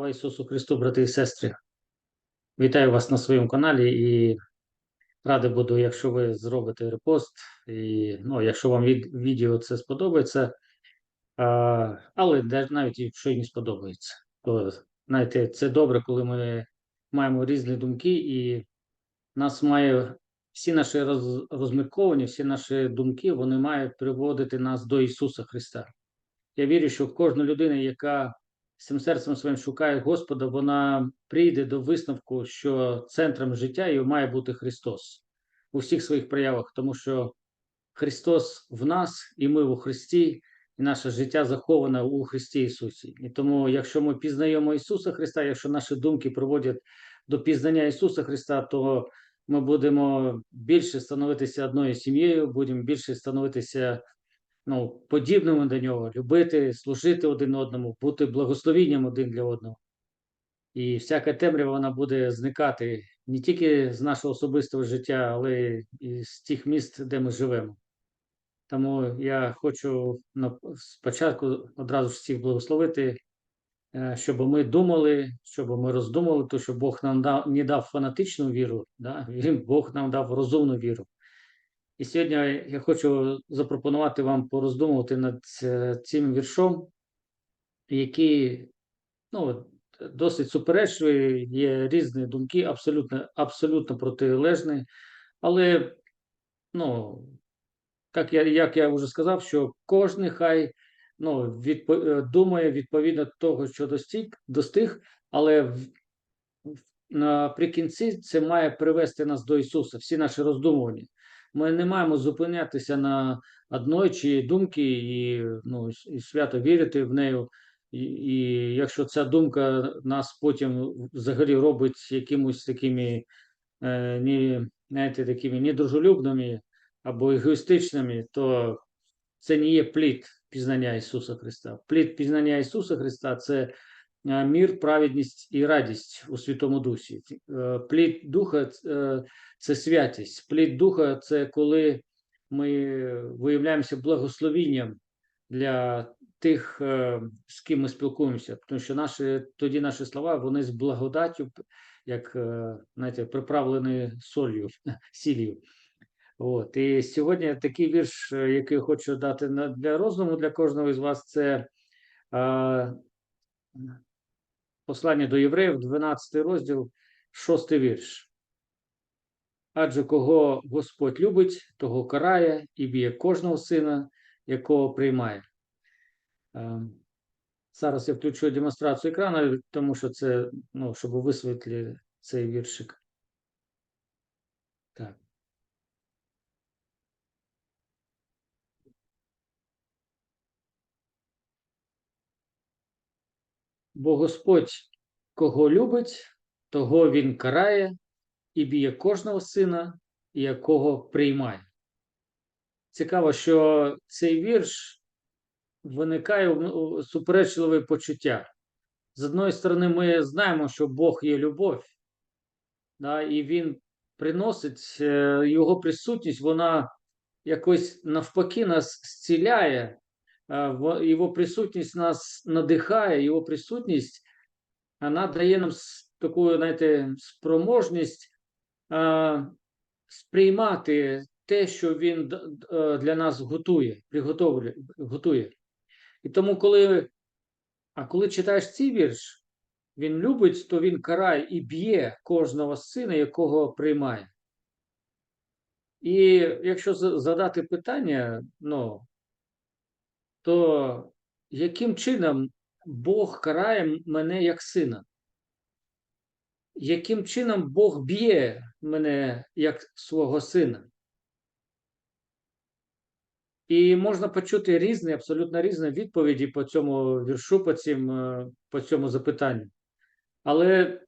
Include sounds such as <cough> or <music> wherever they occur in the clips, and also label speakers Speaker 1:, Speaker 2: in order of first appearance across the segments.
Speaker 1: Слава Ісусу Христу, брати і сестри. Вітаю вас на своєму каналі і радий буду, якщо ви зробите репост, і ну, якщо вам від, відео це сподобається, а, але навіть якщо і не сподобається, то знаєте, це добре, коли ми маємо різні думки, і нас має всі наші роз, розмірковані, всі наші думки, вони мають приводити нас до Ісуса Христа. Я вірю, що кожна людина, яка всім серцем своїм шукає Господа, вона прийде до висновку, що центром життя її має бути Христос у всіх своїх проявах, тому що Христос в нас, і ми у Христі, і наше життя заховане у Христі Ісусі. І тому, якщо ми пізнаємо Ісуса Христа, якщо наші думки проводять до пізнання Ісуса Христа, то ми будемо більше становитися одною сім'єю, будемо більше становитися ну, подібними до нього, любити, служити один одному, бути благословенням один для одного. І всяка темрява вона буде зникати не тільки з нашого особистого життя, але і з тих міст, де ми живемо. Тому я хочу спочатку одразу ж всіх благословити, е, щоб ми думали, щоб ми роздумали, то що Бог нам дав, не дав фанатичну віру, да? Бог нам дав розумну віру. І сьогодні я хочу запропонувати вам пороздумувати над цим віршом, який ну, досить суперечливий, є різні думки, абсолютно абсолютно протилежні. Але, ну, як я як я вже сказав, що кожен хай ну, відпо, думає відповідно того, що достиг, достиг але наприкінці це має привести нас до Ісуса, всі наші роздумування. Ми не маємо зупинятися на одної чи думки і ну, і свято вірити в нею. І, і якщо ця думка нас потім взагалі робить якимось такими е, не, знаєте, такими недружелюбними або егоїстичними, то це не є плід пізнання Ісуса Христа. Плід пізнання Ісуса Христа це мір, праведність і радість у Святому Дусі. Е, плід Духа е, це святість. Плід Духа це коли ми виявляємося благословінням для тих, з ким ми спілкуємося, тому що наші тоді наші слова вони з благодаттю, як знаєте, приправлені солью, <laughs> сіллю. От. І сьогодні такий вірш, який хочу дати для розуму для кожного із вас, це Послання до євреїв, 12 розділ, 6 вірш. Адже кого Господь любить, того карає і б'є кожного сина, якого приймає. Е, зараз я включу демонстрацію екрану, тому що це, ну, щоб висвітлити цей віршик. Так. Бо Господь кого любить, того Він карає і б'є кожного сина, якого приймає. Цікаво, що цей вірш виникає у суперечливе почуття. З одної сторони, ми знаємо, що Бог є любов, да, і Він приносить е, його присутність, вона якось навпаки нас зціляє, його присутність нас надихає, його присутність вона дає нам таку, знаєте, спроможність сприймати те, що він для нас готує, приготовлює, готує. І тому, коли а коли читаєш цей вірш, він любить, то він карає і б'є кожного сина, якого приймає. І якщо задати питання, ну, то яким чином Бог карає мене як сина? Яким чином Бог б'є мене як свого сина? І можна почути різні, абсолютно різні відповіді по цьому віршу, по, цим, е, по цьому запитанню. Але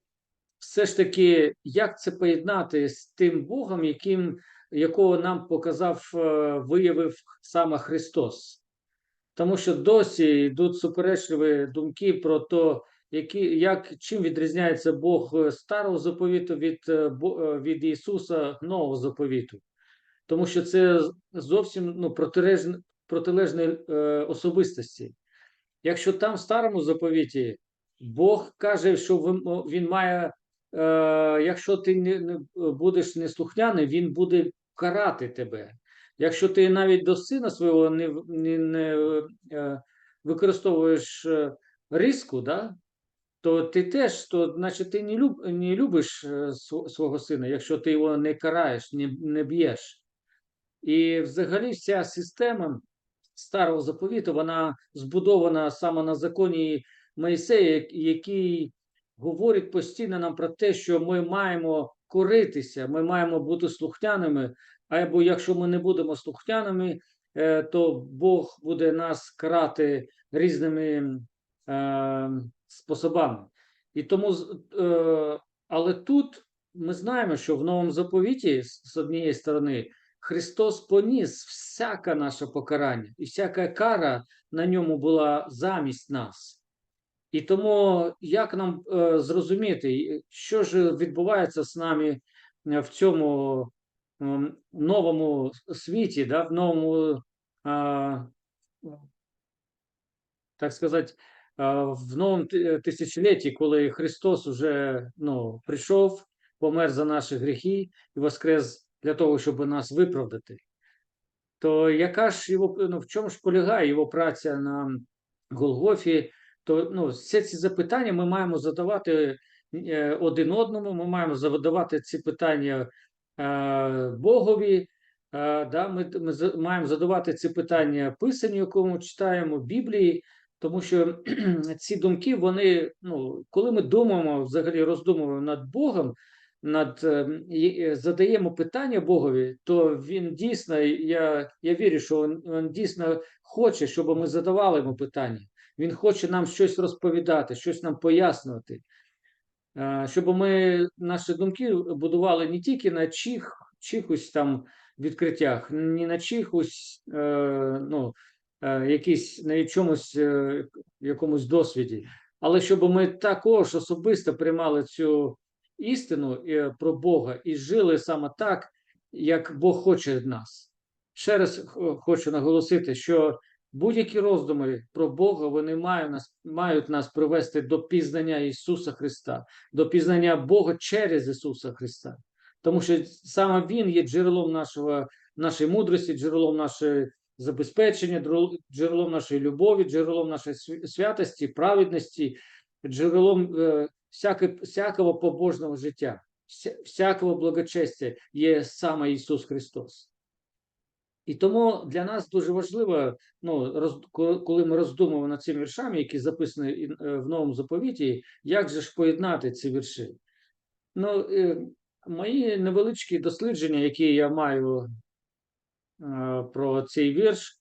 Speaker 1: все ж таки, як це поєднати з тим Богом, яким, якого нам показав, е, виявив саме Христос? Тому що досі йдуть суперечливі думки про те, які, як, чим відрізняється Бог е, старого заповіту від е, е, від Ісуса Нового заповіту. Тому що це зовсім ну, протилежні, протилежні е, особистості. Якщо там в старому заповіті Бог каже, що він має, е, якщо ти не будеш неслухняний, він буде карати тебе. Якщо ти навіть до сина свого не, не, не е, використовуєш е, риску, да, то ти теж, то, значить, ти не, люб, не любиш е, свого сина, якщо ти його не караєш, не, не б'єш. І взагалі вся система старого заповіту, вона збудована саме на законі Моїсея, як- який говорить постійно нам про те, що ми маємо коритися, ми маємо бути слухняними. Або якщо ми не будемо слухняними, е, то Бог буде нас карати різними е, способами. І тому, е, але тут ми знаємо, що в новому заповіті, з однієї сторони, Христос поніс всяке наше покарання, і всяка кара на ньому була замість нас. І тому як нам е, зрозуміти, що ж відбувається з нами е, в цьому новому світі, да, в новому, так сказати, в новому тисячолітті, коли Христос уже ну, прийшов, помер за наші гріхи і воскрес для того, щоб нас виправдати, то яка ж його ну, в чому ж полягає його праця на Голгофі? То ну, всі ці запитання ми маємо задавати е, один одному, ми маємо задавати ці питання е, Богові. Е, да, ми, ми маємо задавати ці питання Писанню, якому читаємо Біблії, тому що <clears throat> ці думки, вони, ну, коли ми думаємо, взагалі роздумуємо над Богом, над е, е, задаємо питання Богові, то він дійсно, я, я вірю, що він, він дійсно хоче, щоб ми задавали йому питання. Він хоче нам щось розповідати, щось нам пояснювати, Е, щоб ми наші думки будували не тільки на чих, чихось там відкриттях, не на чихось, е, ну, е, якісь на чомусь е, якомусь досвіді, але щоб ми також особисто приймали цю істину е, про Бога і жили саме так, як Бог хоче від нас. Ще раз хочу наголосити, що будь-які роздуми про Бога вони мають нас, мають нас привести до пізнання Ісуса Христа, до пізнання Бога через Ісуса Христа. Тому що саме Він є джерелом нашого, нашої мудрості, джерелом нашої забезпечення, джерелом нашої любові, джерелом нашої святості, праведності, джерелом е, всяке, всякого побожного життя, всякого благочестя є саме Ісус Христос. І тому для нас дуже важливо, ну, роз, коли ми роздумуємо над цими віршами, які записані е, в новому заповіті, як же ж поєднати ці вірші? Ну, е, мої невеличкі дослідження, які я маю е, про цей вірш,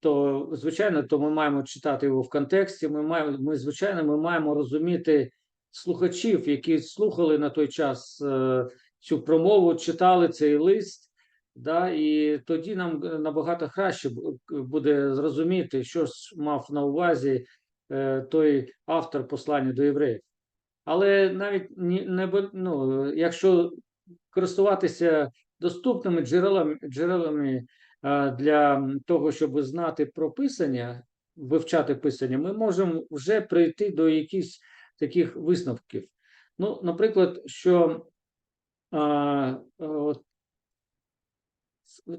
Speaker 1: то звичайно, то ми маємо читати його в контексті. Ми маємо, ми звичайно, ми маємо розуміти слухачів, які слухали на той час цю промову, читали цей лист. Да, і тоді нам е, набагато краще буде зрозуміти, що ж мав на увазі е, той автор послання до євреїв. Але навіть не ну, якщо користуватися доступними джерелами, джерелами е, для того, щоб знати про писання, вивчати писання, ми можемо вже прийти до якихось таких висновків. Ну, наприклад, що е, е, от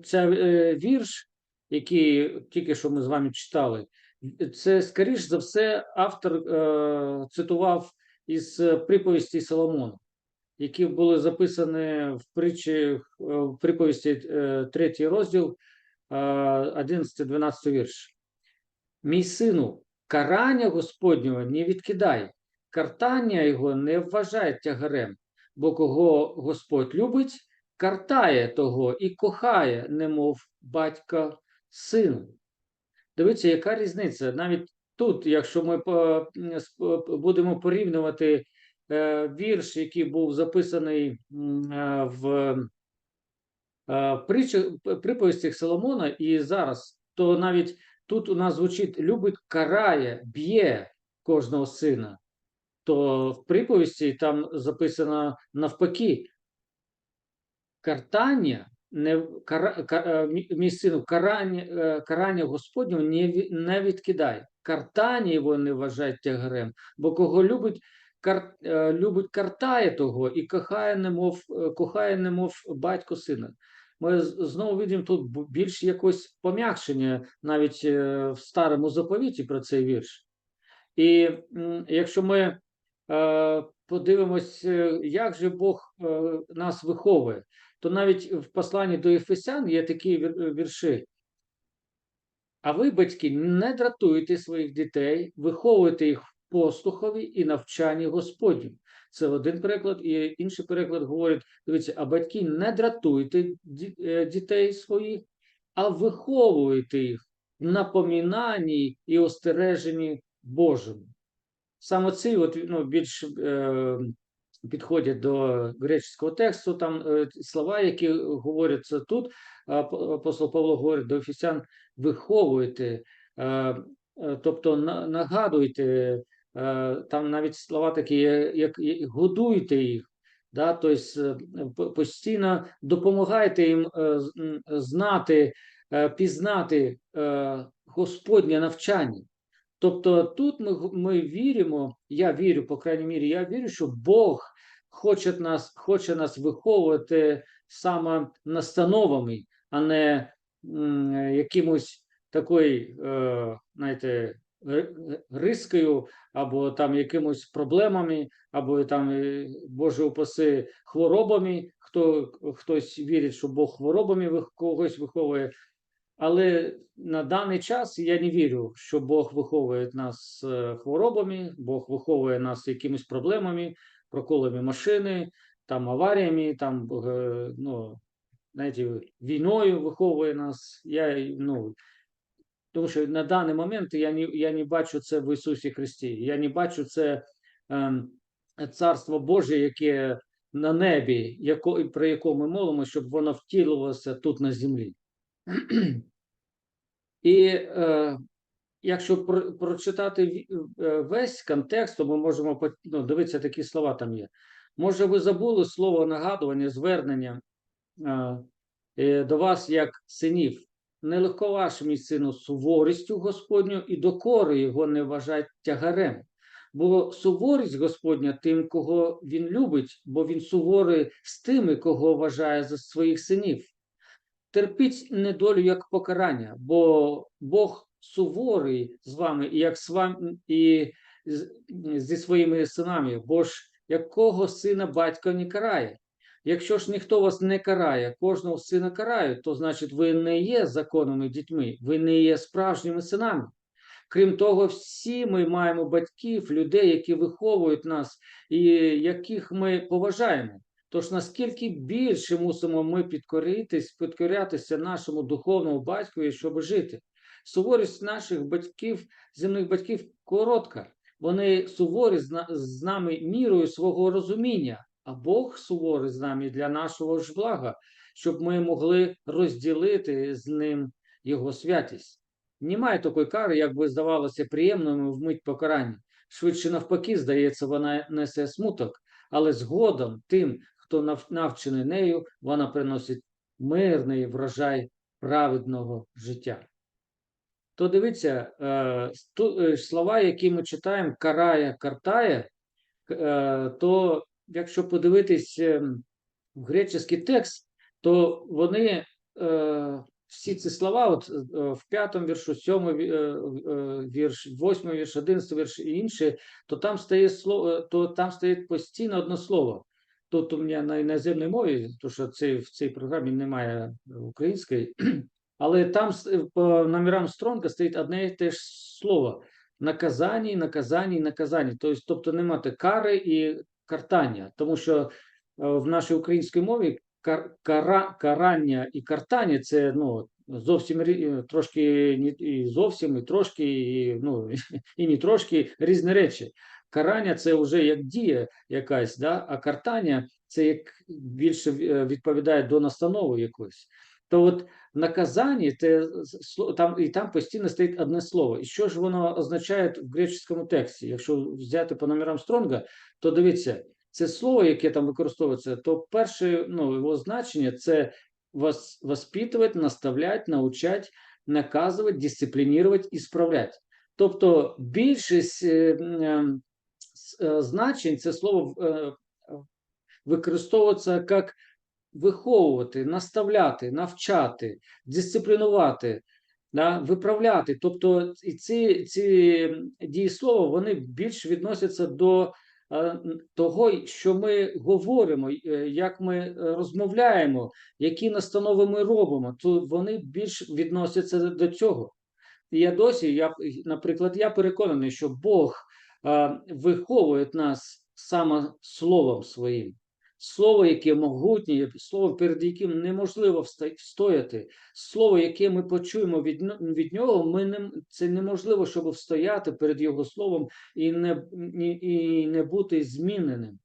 Speaker 1: це е, вірш, який тільки що ми з вами читали, це, скоріш за все, автор е, цитував із е, приповісті Соломона, які були записані в притчі е, в приповісті е, третій розділ, е, 11-12 вірш. Мій сину, карання Господнього не відкидай, картання його не вважай тягарем, бо кого Господь любить, картає того і кохає, немов батька сину. Дивіться, яка різниця? Навіть тут, якщо ми будемо порівнювати е, вірш, який був записаний е, в е, приповістях Соломона і зараз, то навіть тут у нас звучить любить, карає, б'є кожного сина. То в приповісті там записано навпаки, картання не кара, ка- е, мій сину, карання, е, карання Господнього не, не відкидай. Картання його не вважай тягарем, бо кого любить, кар, е, любить картає того і кохає, немов, кохає, немов батько сина. Ми знову бачимо тут більш якось пом'якшення навіть в старому заповіті про цей вірш. І якщо ми подивимось, як же Бог нас виховує, то навіть в посланні до Ефесян є такі вірші. А ви, батьки, не дратуйте своїх дітей, виховуйте їх в послухові і навчанні Господнім. Це один переклад, і інший переклад говорить: дивіться, а батьки не дратуйте е, дітей своїх, а виховуйте їх в напомінанні і остереженні Божому. Саме ці от, ну, більш е, підходять до греческого тексту, там е, слова, які говоряться тут, апостол Павло говорить до Ефесян, виховуйте, е, е, тобто нагадуйте, там навіть слова такі, як, годуйте їх, да, тобто постійно допомагайте їм знати, пізнати Господнє навчання. Тобто тут ми, ми віримо, я вірю, по крайній мірі, я вірю, що Бог хоче нас, хоче нас виховувати саме настановами, а не якимось такою, е, знаєте, рискою, або там якимось проблемами, або там, е, Боже упаси, хворобами. Хто, хтось вірить, що Бог хворобами когось виховує. Але на даний час я не вірю, що Бог виховує нас е, хворобами, Бог виховує нас якимись проблемами, проколами машини, там аваріями, там е, ну, знаєте, війною виховує нас. Я, ну, тому що на даний момент я не, я не бачу це в Ісусі Христі. Я не бачу це ем, Царство Боже, яке на небі, яко, про яке ми молимо, щоб воно втілювалося тут на землі. <clears throat> І е, якщо про, прочитати е, весь контекст, то ми можемо ну, дивитися, такі слова там є. Може, ви забули слово нагадування, звернення е, е, до вас як синів. Нелегко вашим мій сину суворістю Господню і докори його не вважать тягарем. Бо суворість Господня тим, кого він любить, бо він суворий з тими, кого вважає за своїх синів терпіть недолю як покарання, бо Бог суворий з вами, і як з вами і зі своїми синами, бо ж якого сина батько не карає. Якщо ж ніхто вас не карає, кожного сина карає, то значить ви не є законними дітьми, ви не є справжніми синами. Крім того, всі ми маємо батьків, людей, які виховують нас і яких ми поважаємо. Тож наскільки більше мусимо ми підкоритись, підкорятися нашому духовному батькові, щоб жити? Суворість наших батьків, земних батьків коротка. Вони суворі з нами мірою свого розуміння, а Бог суворий з нами для нашого ж блага, щоб ми могли розділити з ним його святість. Немає такої кари, як би здавалося приємною вмить покарання. Швидше навпаки, здається, вона несе смуток, але згодом тим, хто навчений нею, вона приносить мирний врожай праведного життя. То дивіться, е, е, слова, які ми читаємо, карає, картає, е, то якщо подивитись ем, в греческий текст, то вони всі ці слова, от в п'ятому віршу, е, вірш, восьмий вірш, одинадцятий вірш і інші, то там стає слово, то там стоїть постійно одне слово. Тут у мене на іноземній мові, тому що цей, в цій програмі немає української, але там по номерам Стронга стоїть одне і те ж слово: наказання, наказання, наказання. Тобто, тобто немає кари і картання, тому що е, в нашій українській мові кар, кара, карання і картання це ну, зовсім е, трошки і зовсім, і трошки, і, ну, <laughs> і не трошки різні речі. Карання це вже як дія якась, да? а картання це як більше е, відповідає до настанови якоїсь. То от в наказанні те, сло- там, і там постійно стоїть одне слово. І що ж воно означає в греческому тексті? Якщо взяти по номерам Стронга, то дивіться, це слово, яке там використовується, то перше ну, його значення це вос- воспитывать, наставлять, научать, наказувати, дисциплінувати і справляти. Тобто більшість е, ем, е, значень це слово е, е, використовується як виховувати, наставляти, навчати, дисциплінувати, да, виправляти. Тобто і ці, ці дієслова вони більш відносяться до е, того, що ми говоримо, е, як ми розмовляємо, які настанови ми робимо, то вони більш відносяться до цього. Я досі, я, наприклад, я переконаний, що Бог е, виховує нас саме словом своїм. Слово, яке могутнє, слово, перед яким неможливо встояти, слово, яке ми почуємо від, від нього, ми не, це неможливо, щоб встояти перед його словом і не, і, і не бути зміненим.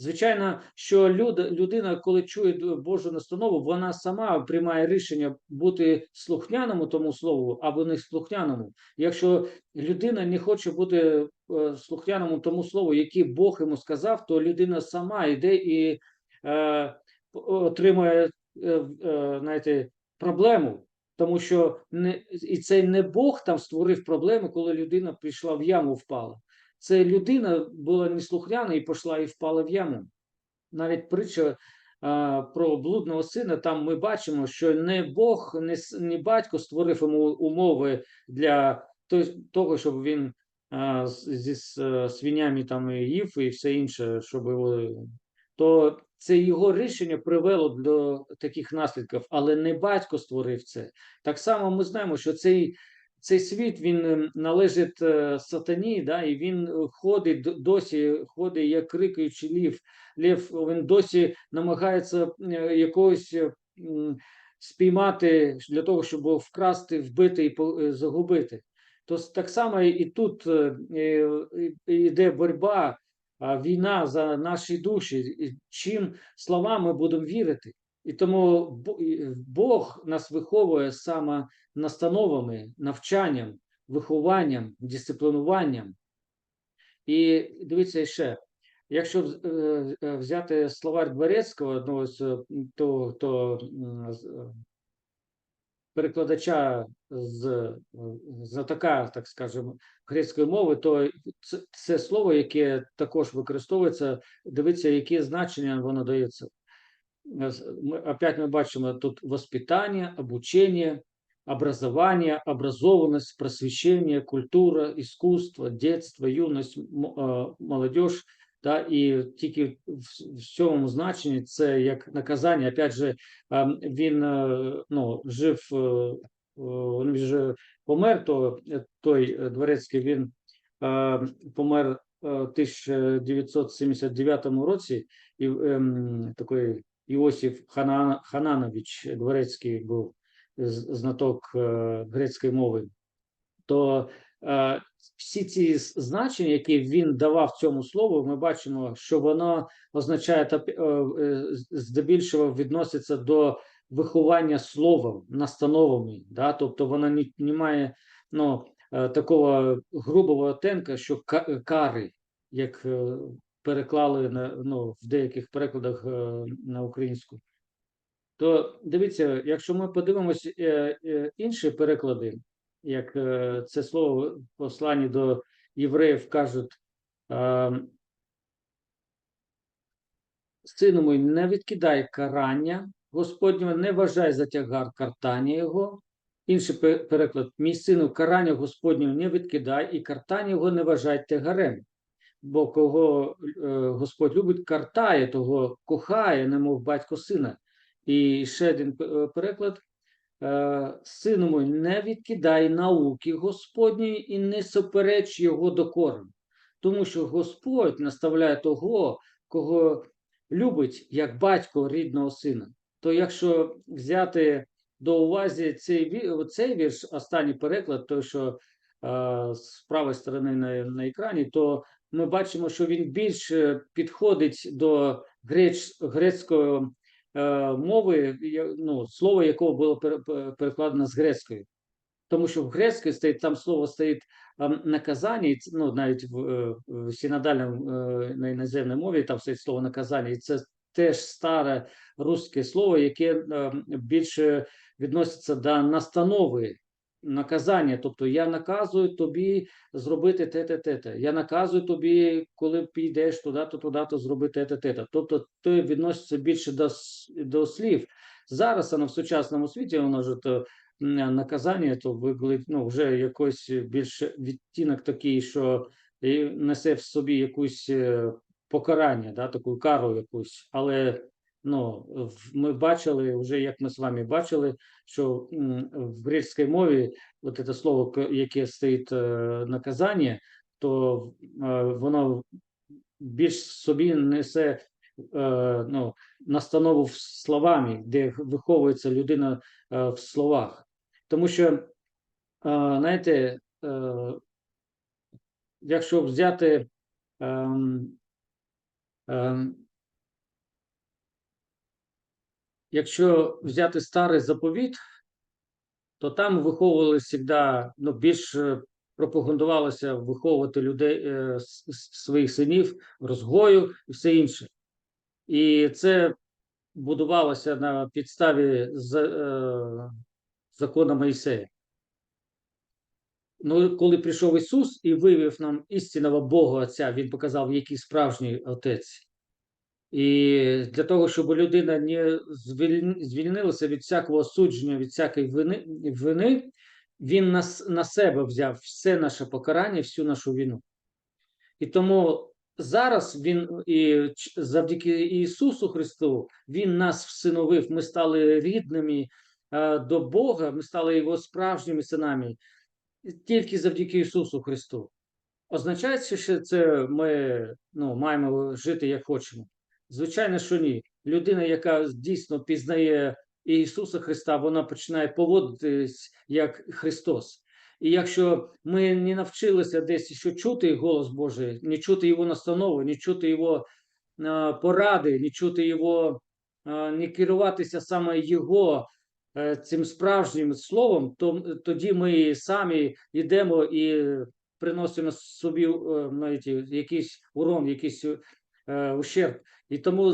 Speaker 1: Звичайно, що люд, людина, коли чує Божу настанову, вона сама приймає рішення бути слухняному тому слову або не слухняному. Якщо людина не хоче бути е, слухняному тому слову, яке Бог йому сказав, то людина сама йде і е, отримує е, е, знаєте, проблему. Тому що не, і це не Бог там створив проблеми, коли людина прийшла в яму, впала. Це людина була неслухняна і пішла і впала в яму. Навіть притча а, про блудного сина, там ми бачимо, що не Бог, не, не батько створив йому умови для того, щоб він а, зі свинями там їв і все інше, щоб його. То це його рішення привело до таких наслідків, але не батько створив це. Так само ми знаємо, що цей цей світ він ем, належить е, сатані, да, і він е, ходить досі, ходить як крикаючий лів. Лев він досі намагається е, якогось е, спіймати для того, щоб вкрасти, вбити і е, загубити. То так само і тут е, е, йде боротьба, війна за наші душі. Чим словами будемо вірити? І тому Бо- Бог нас виховує саме настановами, навчанням, вихованням, дисциплінуванням. І дивіться ще, якщо е, е, взяти словарь Дворецького, одного з е, то, то е, перекладача з е, знатока, так скажемо, грецької мови, то це, це слово, яке також використовується, дивіться, яке значення воно дається. Ми, опять ми бачимо тут воспитання, обучение, образование, образованность, просвещение, культура, искусство, детство, юность, м- е, молодежь. Да, і тільки в, цьому значенні це як наказання. Опять же, він ну, жив, він вже помер, то е, той е, дворецький він помер в 1979 році, і ем, такий Іосиф Хана, Хананович Дворецький був знаток е, грецької мови, то е, всі ці значення, які він давав цьому слову, ми бачимо, що воно означає е, здебільшого відноситься до виховання словом, настановами. Да? Тобто вона не, не має ну, такого грубого оттенка, що кари, як переклали на ну, в деяких перекладах е, на українську. То дивіться, якщо ми подивимось е, е, інші переклади, як це слово в посланні до євреїв кажуть, сину мой, не відкидай карання Господнього, не вважай за тягар картання його. Інший переклад: мій сину, карання Господнього не відкидай, і картання його не вважай тягарем. Бо кого е, Господь любить, картає, того кохає, немов батько сина. І ще один е, переклад. Е, Сину мой, не відкидай науки Господньої і не супереч його докорам. Тому що Господь наставляє того, кого любить як батько рідного сина. То якщо взяти до уваги цей, цей вірш, останній переклад, той, що з правої сторони на, на екрані, то ми бачимо, що він більше підходить до греч, грецької е, мови, ну, слово якого було пере- пере- перекладено з грецької. Тому що в грецькій стоїть там слово стоїть ем, наказання, ну навіть в, е, в синодальному е, на іноземній мові там стоїть слово наказання, і це теж старе русське слово, яке е, більше відноситься до настанови, наказання. Тобто я наказую тобі зробити те, те, те, те. Я наказую тобі, коли підеш туди-то, туди-то зробити те, те, те. Тобто, ти відноситься більше до, до слів. Зараз воно в сучасному світі воно ж то наказання, то виглядить ну, вже якось більше відтінок такий, що несе в собі якусь е, покарання, да, таку кару якусь. Але ну, ми бачили, вже як ми з вами бачили, що в грецькій мові от це слово, яке стоїть е, наказання, то е, воно більш собі несе е, ну, настанову словами, де виховується людина в словах. Тому що, знаєте, якщо взяти якщо взяти старий заповіт, то там виховувалися завжди, ну, більш е, пропагандувалося виховувати людей, е, своїх синів розгою і все інше. І це будувалося на підставі е, закону Моїсея. Ну, коли прийшов Ісус і виявив нам істинного Бога Отця, Він показав, який справжній Отець. І для того, щоб людина не звільнилася від всякого осудження, від всякої вини, вини він на, на себе взяв все наше покарання, всю нашу вину. І тому зараз він і завдяки Ісусу Христу Він нас всиновив. Ми стали рідними е, до Бога, ми стали Його справжніми синами тільки завдяки Ісусу Христу. Означає, що це ми ну, маємо жити як хочемо? Звичайно, що ні. Людина, яка дійсно пізнає Ісуса Христа, вона починає поводитись як Христос. І якщо ми не навчилися десь ще чути голос Божий, не чути Його настанови, не чути Його поради, не чути Його, не керуватися саме Його е, цим справжнім словом, то тоді ми самі йдемо і приносимо собі е, знаєте, якийсь урон, якийсь ущерб. І тому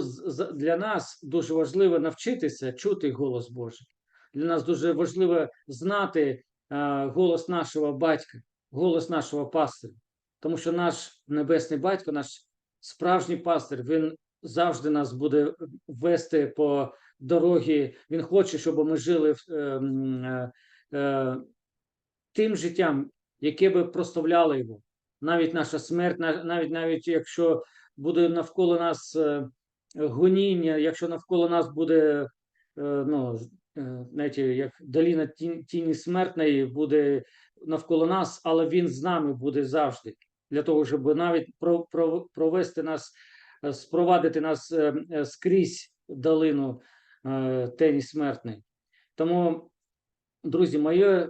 Speaker 1: для нас дуже важливо навчитися чути голос Божий. Для нас дуже важливо знати е, голос нашого батька, голос нашого пастиря. Тому що наш небесний батько, наш справжній пастир, він завжди нас буде вести по дорогі. Він хоче, щоб ми жили е, е, е, тим життям, яке би прославляло його. Навіть наша смерть, навіть навіть якщо буде навколо нас е, гоніння, якщо навколо нас буде е, ну, е, знаєте, як доліна тіні, тіні смертної буде навколо нас, але він з нами буде завжди. Для того, щоб навіть про, про, провести нас, спровадити нас скрізь долину тені смертної. Тому, друзі, моє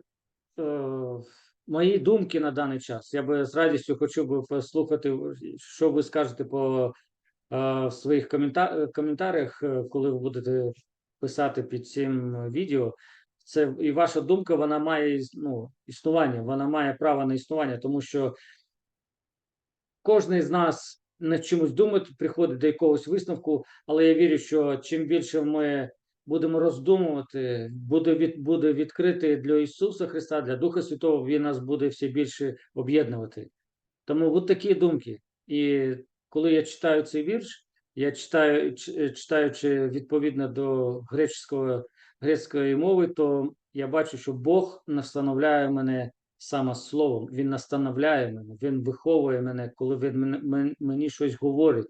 Speaker 1: мої думки на даний час. Я би з радістю хотів би послухати, що ви скажете по е, своїх комента- коментарях, е, коли ви будете писати під цим відео. Це і ваша думка, вона має ну, існування, вона має право на існування, тому що кожен з нас над чимось думає, приходить до якогось висновку, але я вірю, що чим більше ми будемо роздумувати, буде від буде відкритий для Ісуса Христа, для Духа Святого, Він нас буде все більше об'єднувати. Тому от такі думки. І коли я читаю цей вірш, я читаю, читаючи відповідно до греческого, грецької мови, то я бачу, що Бог настановляє мене саме словом. Він настановляє мене, він виховує мене, коли він мен- мен- мені щось говорить.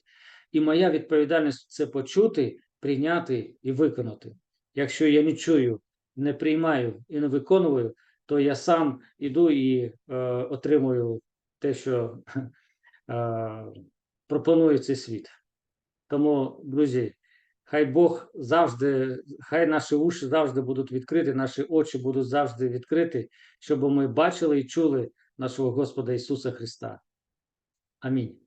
Speaker 1: І моя відповідальність це почути, прийняти і виконати. Якщо я не чую, не приймаю і не виконую, то я сам іду і е, отримую те, що <laughs> е, пропонує цей світ. Тому, друзі, хай Бог завжди, хай наші уші завжди будуть відкриті, наші очі будуть завжди відкриті, щоб ми бачили і чули нашого Господа Ісуса Христа. Амінь.